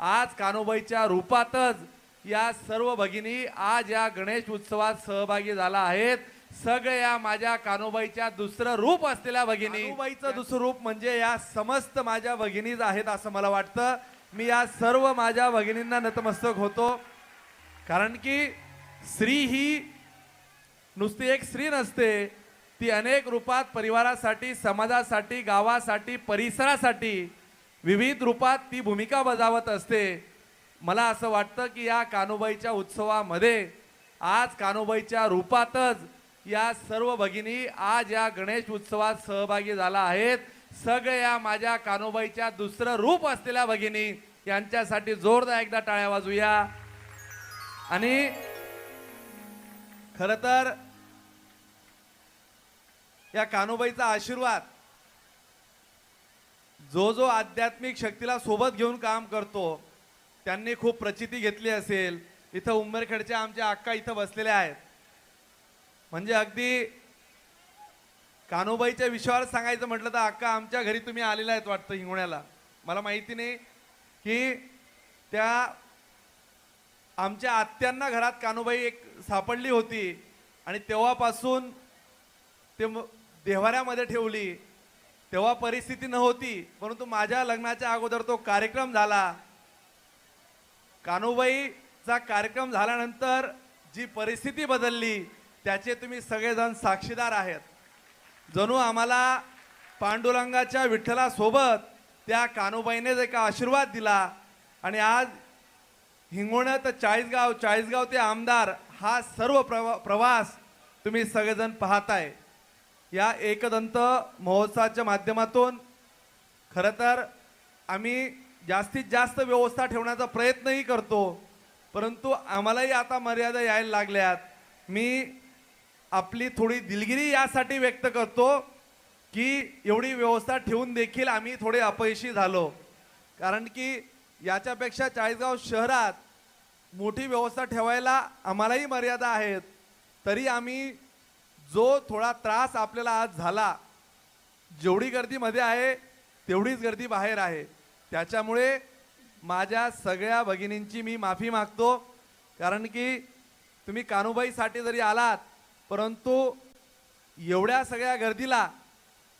आज कानोबाईच्या रूपातच या सर्व भगिनी आज या गणेश उत्सवात सहभागी झाला आहेत. सगळ्या माझ्या कानोबाईच्या दुसरं रूप असलेल्या भगिनी. कानोबाईचं दुसरं रूप म्हणजे या समस्त माझ्या भगिनीच आहेत असं मला वाटतं. मी या सर्व माझ्या भगिनींना नतमस्तक होतो. कारण की स्त्री ही नुसती एक स्त्री नसते. ती अनेक रूपात परिवारासाठी समाजासाठी गावासाठी परिसरासाठी विविध रूपात ती भूमिका बजावत असते. मला असं वाटतं की या कानोबाईच्या उत्सवामध्ये आज कानोबाईच्या रूपातच या सर्व भगिनी आज या गणेश उत्सवात सहभागी झाला आहेत. सगळ्या माझ्या कानोबाईच्या दुसरं रूप असलेल्या भगिनी यांच्यासाठी जोरदार एकदा टाळ्या वाजूया. आणि खरं तर या कानोबाईचा आशीर्वाद जो जो आध्यात्मिक शक्तीला सोबत घेऊन काम करतो त्यांनी खूप प्रचिती घेतली असेल. इथं उंबरखेडच्या आमच्या अक्का इथं बसलेल्या आहेत. म्हणजे अगदी कानोबाईच्या विषयावर सांगायचं म्हटलं तर अक्का आमच्या घरी तुम्ही आलेला आहेत वाटतं हिंगोण्याला. मला माहिती नाही की त्या आमच्या आत्यांना घरात कानोबाई एक सापडली होती आणि तेव्हापासून ते म- देव्हाऱ्यामध्ये ठेवली. तेव्हा परिस्थिती नव्हती परंतु माझ्या लग्नाच्या अगोदर तो कार्यक्रम झाला. कानुबाईचा कार्यक्रम झाल्यानंतर जी परिस्थिती बदलली त्याचे तुम्ही सगळेजण साक्षीदार आहेत. जणू आम्हाला पांडुरंगाच्या विठ्ठलासोबत त्या कानुबाईनेच एक आशीर्वाद दिला. आणि आज हिंगोणं तर चाळीसगाव चाळीसगाव ते आमदार हा सर्व प्रवा प्रवास तुम्ही सगळेजण पाहताय. या एकदंत महोत्सवाच्या माध्यमातून खरं तर आम्ही जास्तीत जास्त व्यवस्था ठेवण्याचा प्रयत्नही करतो परंतु आम्हालाही आता मर्यादा यायला लागल्यात. मी आपली थोडी दिलगिरी यासाठी व्यक्त करतो की एवढी व्यवस्था ठेवून देखील आम्ही थोडे अपयशी झालो. कारण की याच्यापेक्षा चाळीसगाव शहरात मोठी व्यवस्था ठेवायला आम्हालाही मर्यादा आहेत. तरी आम्ही जो थोडा त्रास आपल्याला आज झाला जेवढी गर्दीमध्ये आहे तेवढीच गर्दी बाहेर आहे. त्याच्यामुळे माझ्या सगळ्या भगिनींची मी माफी मागतो. कारण की तुम्ही कानुबाईसाठी जरी आलात परंतु एवढ्या सगळ्या गर्दीला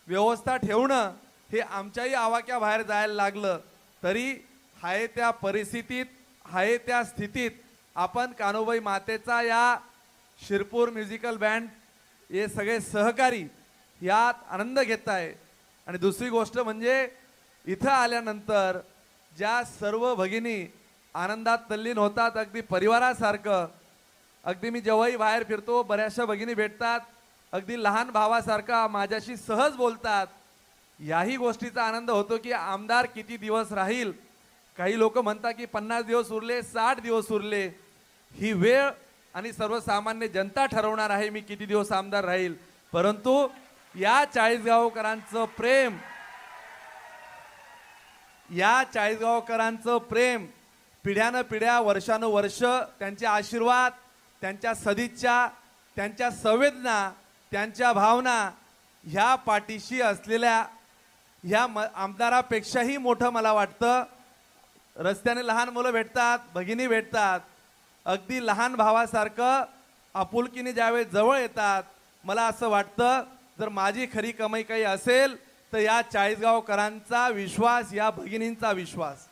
व्यवस्था ठेवणं हे आमच्याही आवाक्या बाहेर जायला लागलं. तरी हाय त्या परिस्थितीत हाय त्या स्थितीत आपण कानोबाई मातेचा या शिरपूर म्युझिकल बँड हे सगळे सहकारी यात आनंद घेत आहे आणि दुसरी गोष्ट म्हणजे इथं आल्यानंतर ज्या सर्व भगिनी आनंदात तल्लीन होतात अगदी परिवारासारखं अगदी मी जेव्हाही बाहेर फिरतो बऱ्याचशा भगिनी भेटतात अगदी लहान भावासारखा माझ्याशी सहज बोलतात. याही गोष्टीचा आनंद होतो की आमदार किती दिवस राहील? काही लोक म्हणतात की पन्नास दिवस उरले साठ दिवस उरले. ही वेळ आणि सर्वसामान्य जनता ठरवणार आहे मी किती दिवस आमदार राहील. परंतु या चाळीसगावकरांचं प्रेम या चाळीसगावकरांचं प्रेम पिढ्यानं पिढ्या वर्षानुवर्ष त्यांचे आशीर्वाद त्यांच्या सदिच्छा त्यांच्या संवेदना त्यांच्या भावना ह्या पाठीशी असलेल्या ह्या म आमदारापेक्षाही मोठं मला वाटतं. रस्त्याने लहान मुलं भेटतात भगिनी भेटतात. अगदी लहान भावासारखं आपुलकीने ज्यावेळेस जवळ येतात मला असं वाटतं जर माझी खरी कमाई काही असेल तर या चाळीसगावकरांचा विश्वास या भगिनींचा विश्वास.